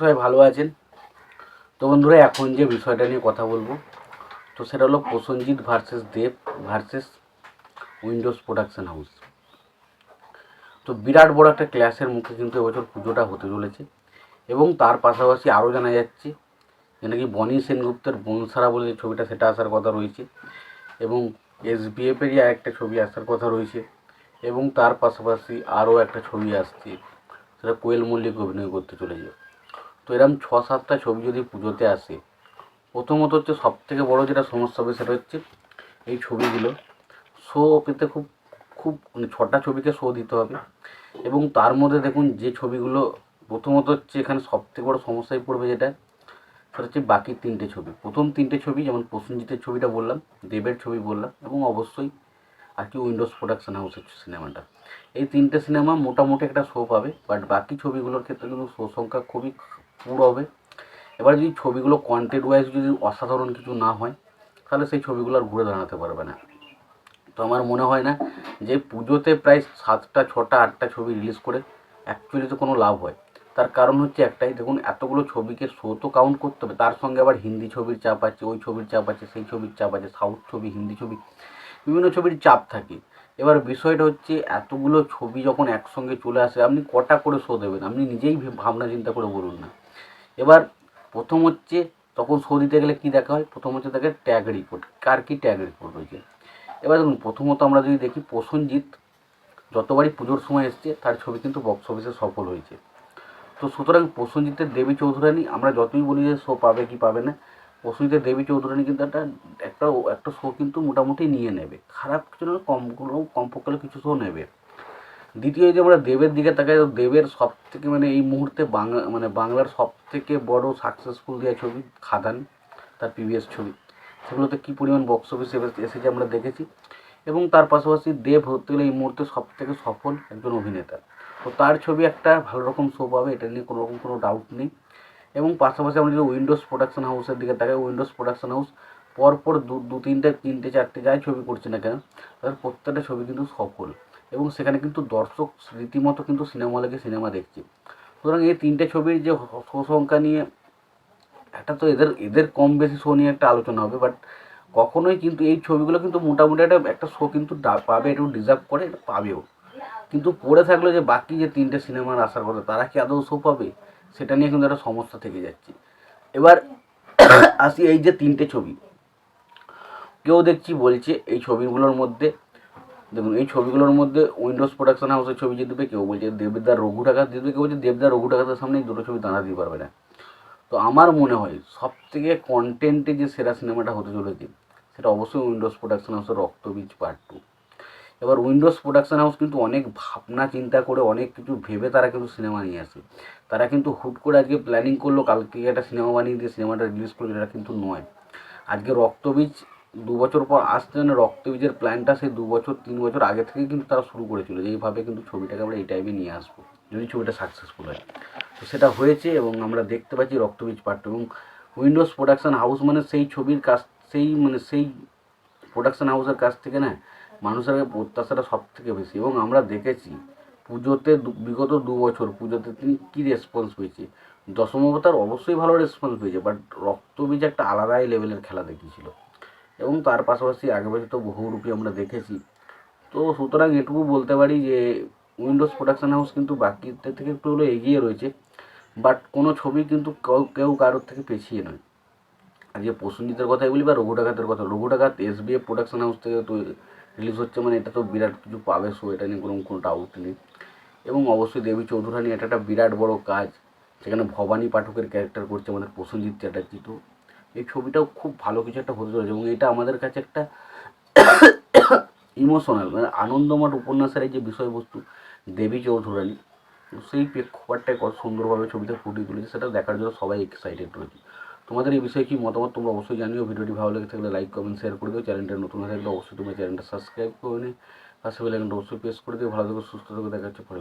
সবাই ভালো আছেন? তো বন্ধুরা, এখন যে বিষয়টা নিয়ে কথা বলব, তো সেটা হলো Prosenjit versus Dev versus Windows production house. তো বিরাট বড় একটা ক্লাসের মুখে কিন্তু এবছর পুজোটা হতে চলেছে এবং তার পাশাপাশি আরও জানা যাচ্ছে যে নাকি বনি সেনগুপ্তের বনসারা বলে যে ছবিটা সেটা আসার কথা রয়েছে এবং এসবিএফেরই একটা ছবি আসার কথা রয়েছে এবং তার পাশাপাশি আরও একটা ছবি আসছে, সেটা কোয়েল মল্লিক অভিনয় করতে চলেছে। তো এরকম ছ সাতটা ছবি যদি পুজোতে আসে, প্রথমত হচ্ছে সব থেকে বড়ো যেটা সমস্যা হবে সেটা হচ্ছে এই ছবিগুলো। শো পেতে খুব খুব মানে ছটা ছবিকে শো দিতে হবে। এবং তার মধ্যে দেখুন যে ছবিগুলো প্রথমত হচ্ছে এখানে সব থেকে বড়ো সমস্যায় পড়বে যেটা, সেটা হচ্ছে বাকি তিনটে ছবি। প্রথম তিনটে ছবি যেমন প্রসেনজিতের ছবিটা বললাম, দেবের ছবি বললাম, এবং অবশ্যই আর কি উইন্ডোজ প্রোডাকশন হাউসের সিনেমাটা। এই তিনটে সিনেমা মোটামুটি একটা শো পাবে বাট বাকি ছবিগুলোর ক্ষেত্রে কিন্তু শো সংখ্যা খুবই পুরো হবে। এবার যদি ছবিগুলো কন্টেন্ট ওয়াইজ যদি অসাধারণ কিছু না হয়, তাহলে সেই ছবিগুলো আর ঘুরে দাঁড়াতে পারবে না। তো আমার মনে হয় না যে পুজোতে প্রায় সাতটা, ছটা, আটটা ছবি রিলিজ করে অ্যাকচুয়ালি তো কোনো লাভ হয়। তার কারণ হচ্ছে একটাই, দেখুন, এতগুলো ছবিকে শো তো কাউন্ট করতে হবে। তার সঙ্গে আবার হিন্দি ছবির চাপ আছে, ওই ছবির চাপ আছে, সেই ছবির চাপ আছে সাউথ ছবি, হিন্দি ছবি, বিভিন্ন ছবির চাপ থাকে। এবার বিষয়টা হচ্ছে এতগুলো ছবি যখন একসঙ্গে চলে আসে, আপনি কটা করে শো দেবেন? আপনি নিজেই ভাবনা চিন্তা করে বলুন না। এবার প্রথম হচ্ছে তখন শো দিতে গেলে কী দেখা হয়? প্রথম হচ্ছে দেখে ট্যাগ রিপোর্ট কার কী ট্যাগ রিপোর্ট রয়েছে এবার দেখুন, প্রথমত আমরা যদি দেখি প্রসেনজিৎ যতবারই পুজোর সময় এসছে, তার ছবি কিন্তু বক্স অফিসে সফল হয়েছে। তো সুতরাং প্রসেনজিতের দেবী চৌধুরানী, আমরা যতই বলি যে শো পাবে কি পাবে না প্রসেনজিতের দেবী চৌধুরানী কিন্তু একটা একটা একটা শো কিন্তু মোটামুটি নিয়ে নেবে। খারাপ কিছু না কমগুলো কমপক্ষে কিছু শো নেবে। দ্বিতীয় যে আমরা দেবের দিকে তাকাই, তো দেবের সব থেকে মানে এই মুহূর্তে বাংলা মানে বাংলার সব থেকে বড় সাকসেসফুল দেওয়া ছবি, খাদান, তার প্রিভিয়াস ছবি, সেগুলোতে কী পরিমাণ বক্স অফিস এসেছে আমরা দেখেছি। এবং তার পাশাপাশি দেব হতে গেলে এই মুহূর্তে সব থেকে সফল একজন অভিনেতা। তো তার ছবি একটা ভালো রকম শো পাবে, এটা নিয়ে কোনো রকম কোনো ডাউট নেই। এবং পাশাপাশি আমরা যদি উইন্ডোজ প্রোডাকশন হাউসের দিকে তাকাই উইন্ডোজ প্রোডাকশন হাউস পরপর দু দু তিনটে তিনটে, চারটে যাই ছবি করছে না কেন, তাদের প্রত্যেকটা ছবি কিন্তু সফল। এবং সেখানে কিন্তু দর্শক রীতিমতো কিন্তু সিনেমা হলে গিয়ে সিনেমা দেখছে। সুতরাং এই তিনটে ছবির যে শো সংখ্যা নিয়ে একটা তো এদের এদের কম বেশি শো নিয়ে একটা আলোচনা হবে বাট কখনোই কিন্তু এই ছবিগুলো কিন্তু মোটামুটি একটা একটা শো কিন্তু পাবে একটু ডিজার্ভ করে, এটা পাবেও। কিন্তু পড়ে থাকল যে বাকি যে তিনটে সিনেমার আসার কথা, তারা কি আদৌ শো পাবে? সেটা নিয়ে কিন্তু একটা সমস্যা থেকে যাচ্ছে। এবার আসি এই যে তিনটে ছবি। কেউ দেখছি বলছে এই ছবিগুলোর মধ্যে দেখুন, এই ছবিগুলোর মধ্যে উইন্ডোজ প্রোডাকশন হাউসের ছবি দেবে, কেউ বলছে দেবদার রঘু টাকাত দিয়ে দেবে, কেউ বলছে দেবদার রঘু টাকাতের সামনে দুটো ছবি দাঁড়া দাঁড়াতে পারবে না। তো আমার মনে হয় সব থেকে কন্টেন্টে যে সেরা সিনেমাটা হতে চলেছে, সেটা অবশ্যই উইন্ডোজ প্রোডাকশন হাউসের রক্তবীজ পার্ট টু এবার উইন্ডোজ প্রোডাকশন হাউস কিন্তু অনেক ভাবনা, চিন্তা করে অনেক কিছু ভেবে তারা কিন্তু সিনেমা নিয়ে আসে। তারা কিন্তু হুট করে আজকে প্ল্যানিং করল, কালকে একটা সিনেমা বানিয়ে দিয়ে সিনেমাটা রিলিজ করল এটা কিন্তু নয়। আজকে রক্তবীজ দু বছর পর আসছে না রক্তবীজের প্ল্যানটা সেই দু বছর, তিন বছর আগে থেকে কিন্তু তারা শুরু করেছিল যে এইভাবে কিন্তু ছবিটাকে আমরা এই টাইমে নিয়ে আসব, যদি ছবিটা সাকসেসফুল হয়। তো সেটা হয়েছে এবং আমরা দেখতে পাচ্ছি রক্তবীজ পার্ট এবং উইন্ডোজ প্রোডাকশান হাউস মানে সেই ছবির কাছ, সেই মানে সেই প্রোডাকশন হাউসের কাছ থেকে না মানুষের প্রত্যাশাটা সব থেকে বেশি এবং আমরা দেখেছি পুজোতে বিগত দু বছর পুজোতে তিনি কী রেসপন্স পেয়েছে? দশমবতার অবশ্যই ভালো রেসপন্স পেয়েছে বাট রক্তবীজ একটা আলাদাই লেভেলের খেলা দেখিয়েছিল। এবং তার পাশাপাশি আগে বছর তো বহুরূপী আমরা দেখেছি। তো সুতরাং এটুকু বলতে পারি যে উইন্ডোজ প্রোডাকশন হাউস কিন্তু বাকিদের থেকে একটু হলেও এগিয়ে রয়েছে। বাট কোনো ছবি কিন্তু কেউ কেউ কারোর থেকে পেছিয়ে নয়। আজকে প্রসেনজিতের কথাই বলি বা রঘু ডাকাতের কথা Raghu S B F production house থেকে তো রিলিজ হচ্ছে মানে এটা তো বিরাট কিছু পাবে শো এটা নিয়ে কোনো কোনো ডাউট নেই। এবং অবশ্যই দেবী চৌধুরানী, এটা একটা বিরাট বড় কাজ। সেখানে ভবানী পাঠকের ক্যারেক্টার করছে আমাদের প্রসেনজিৎ চ্যাটার্জি। তো এই ছবিটাও খুব ভালো কিছু একটা হতে চলেছে এবং এটা আমাদের কাছে একটা ইমোশনাল মানে আনন্দমঠ উপন্যাসের এই যে বিষয়বস্তু, দেবী চৌধুরানী, সেই প্রেক্ষাপটটাই কত সুন্দরভাবে ছবিতে ফুটিয়ে তুলেছে, সেটা দেখার জন্য সবাই এক্সাইটেড রয়েছে। তোমাদের এই বিষয়ে কি মতামত তোমরা অবশ্যই জানিও, ভিডিওটি ভালো লেগে থাকলে লাইক কমেন্ট শেয়ার করে দিও। চ্যানেলটা নতুন হয়ে থাকলে অবশ্যই তোমার চ্যানেলটা সাবস্ক্রাইব করে নিও। পাশে বেলাইকনটা অবশ্যই প্রেস করে দিও। ভালো থেকো, সুস্থ থেকো, দেখা হচ্ছে পরে